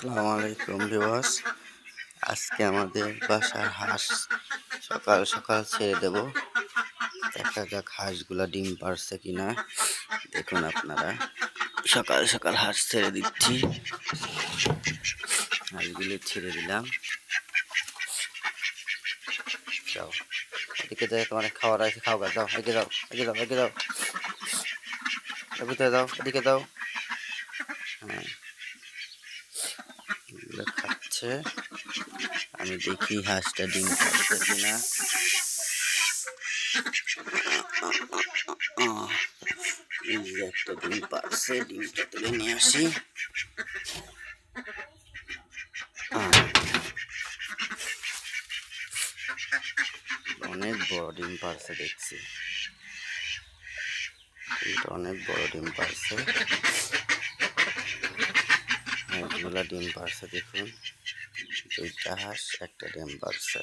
আসসালামু আলাইকুম ভিউয়ার্স। আজকে আমাদের বাসার হাঁস সকাল সকাল ছেড়ে দেব। দেখা যাক হাঁসগুলা ডিম পারছে কিনা। দেখুন আপনারা। সকাল সকাল হাঁস ছেড়ে দিচ্ছি। হাঁসগুলি ছেড়ে দিলাম। যাও। এদিকে যাই তোমার খাওয়ার আছে খাওয়া যাও, এদিকে যাও এদিকে যাও এদিকে যাও। এদিকে দাও এদিকে দাও হ্যাঁ এগুলো খাচ্ছে আমি দেখি হাঁসটা ডিম পাচ্ছে কিনা। একটা ডিম পারছে ডিমটা তুলে নিয়ে আসি। অনেক বড় ডিম পারছে দেখছি। অনেক বড় ডিম পারছে। অনেকগুলা ডিম পারছে দেখুন। দুইটা হাঁস একটা ডিম পারছে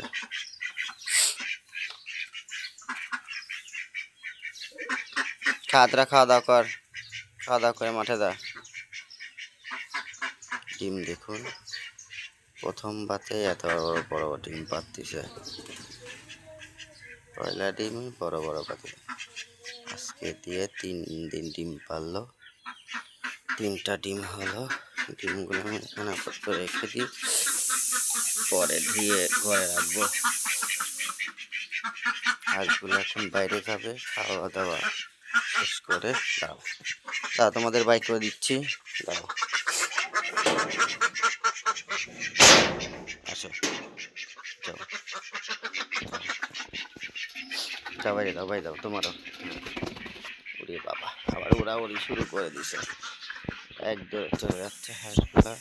খাতরা, খাওয়া দাওয়া কর। খাওয়া দাওয়া করে মাঠে যা। ডিম দেখুন। প্রথম বাতে এত বড় বড় ডিম পাতিছে পয়লা ডিমই বড় বড় পাতে আজকে দিয়ে তিন দিন ডিম পারল তিনটা ডিম হলো। ডিমগুলো আমি এখানে রেখে দিই। পরে ধুয়ে ঘরে রাখব। হাঁসগুলো এখন বাইরে যাবে খাওয়া দাওয়া শেষ করে দাও তা, তোমাদের বাইক করে দিচ্ছি। দাও আসো। যাও। যাও, বাইরে দাও দাও তোমারও। ওরে বাবা, আবার ওরা ওরি শুরু করে দিছে। একদম চলে যাচ্ছে হাঁসগুলা।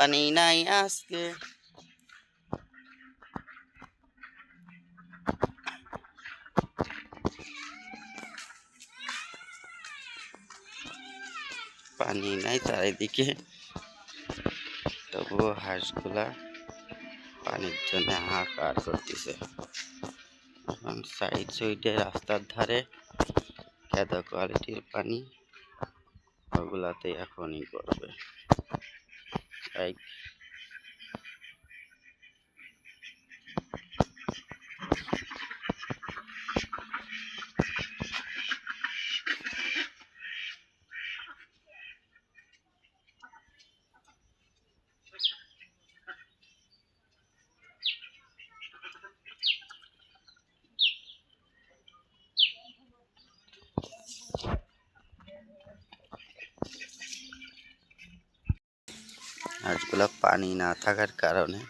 পানি নাই আজকে পানি নাই চারিদিকে তবুও হাঁসগুলা পানির জন্য হাহাকার করতেছে। এখন সাইড সাইডে রাস্তার ধারে খেদা কোয়ালিটির পানি ওগুলাতে এখনই করবে Like হাঁসগুলা পানি না থাকার কারণে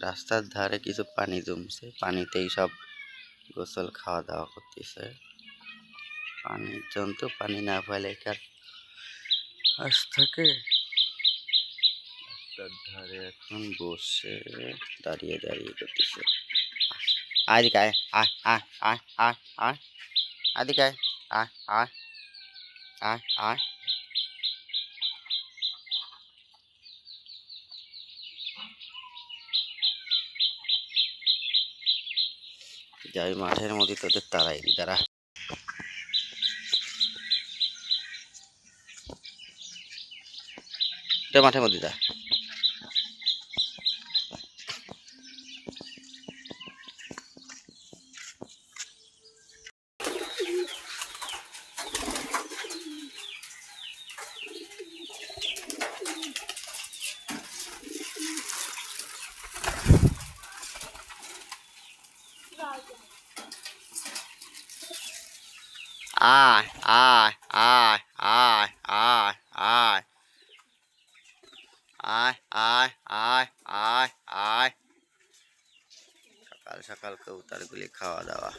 রাস্তার ধারে কিছু পানি জমছে পানিতেই সব গোসল খাওয়া দাওয়া করতেছে পানির জন্তু পানি না পাইলে কার আর হাঁস থাকে রাস্তার ধারে এখন বসে দাঁড়িয়ে দাঁড়িয়ে করতেছে আদিকে আয় আয় আয় আয় আয় আয় আদিকে আয় আয় আয় আয় যা ওই মাঠের মধ্যে তোদের তাড়াইনি তারা মাঠের মধ্যে যা। আয় আয় আয় আয় আয় আয় আয় আয় আয় আয় আয় সকাল সকাল কবুতরগুলি খাওয়া দাওয়া।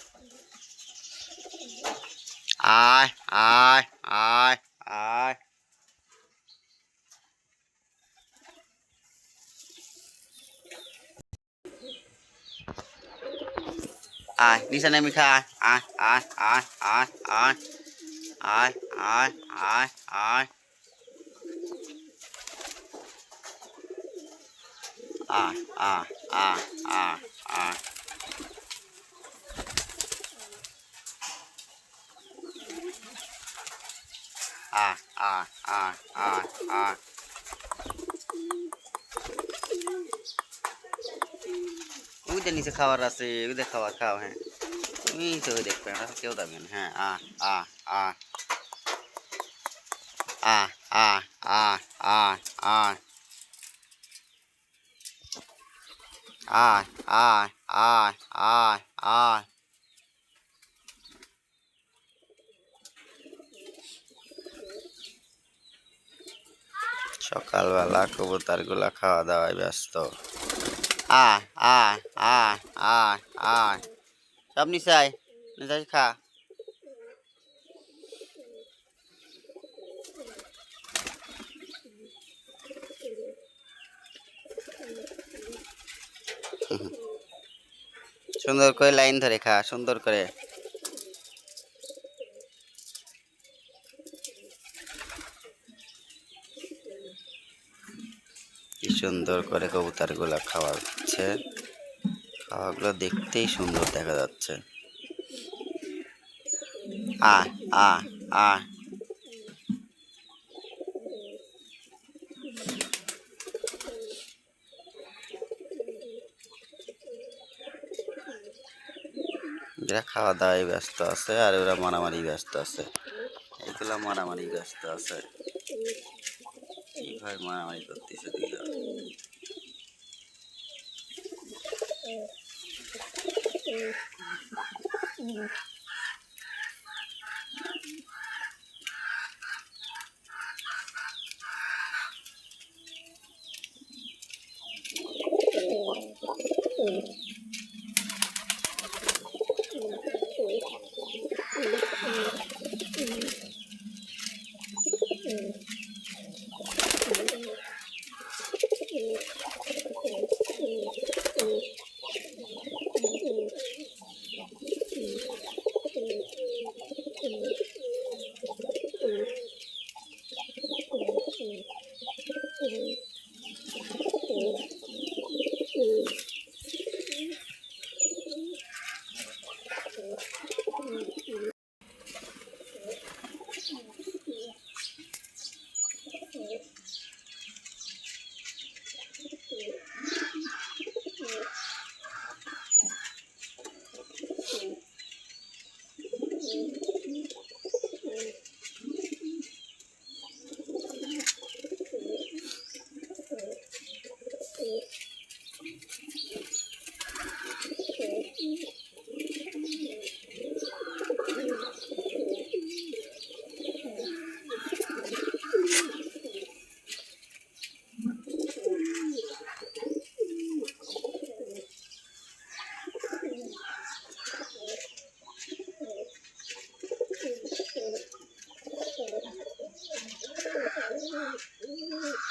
আয় আয় Lisa na Mika. Ah, ah, ah, ah, ah. Ah, ah, ah, ah. Ah, ah, ah, ah, ah. Ah, ah, ah, ah, ah. उधर नीचे खावा रहा से उधर खावा खावा है তুমি কেউ যাবেন হ্যাঁ আ আ আ আ আ আ। আ আ আয় আয় সকালবেলা কবুতরগুলা খাওয়া দাওয়ায় ব্যস্ত আয় আয় আয় আয় সব নিচাই খা। সুন্দর করে লাইন ধরে খা, সুন্দর করে। কি সুন্দর করে কবুতরগুলা খাওয়াচ্ছে। খাওয়াগুলো দেখতেই সুন্দর দেখা যাচ্ছে। আ আ আ। এরা খাওয়া দাওয়ায় ব্যস্ত আছে আর ওরা মারামারি ব্যস্ত আছে। এগুলা মারামারি ব্যস্ত আছে। কীভাবে মারামারি করতেছে? Mm-hmm.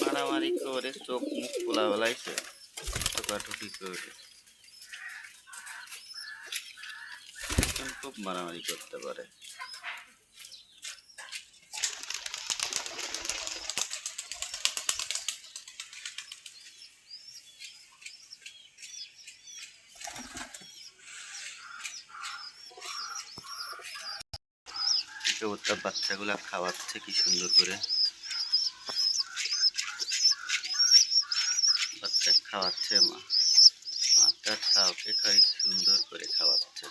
মারামারি করে চোখ মুখ খোলা বেলাইছে ঠোকাঠুকি করে। খুব মারামারি করতে পারে। কবুতর বাচ্চাগুলা খাওয়াচ্ছে, কি সুন্দর করে। বাচ্চা খাওয়াচ্ছে, মা। মাটা খাওয়াকে খাই সুন্দর করে খাওয়াচ্ছে।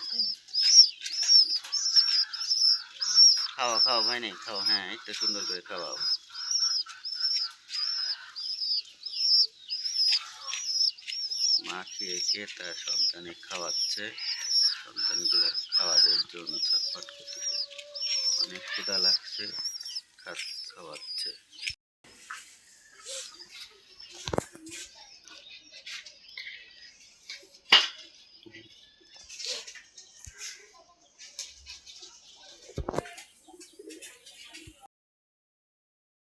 খাওয়া খাওয়া ভাই, নেই খাও হ্যাঁ একটু সুন্দর করে খাওয়াও। মা খেয়ে খেয়ে তার সন্তানে খাওয়াচ্ছে। সন্তানগুলো খাওয়ানোর জন্য ছটফট করতেছে। Kita.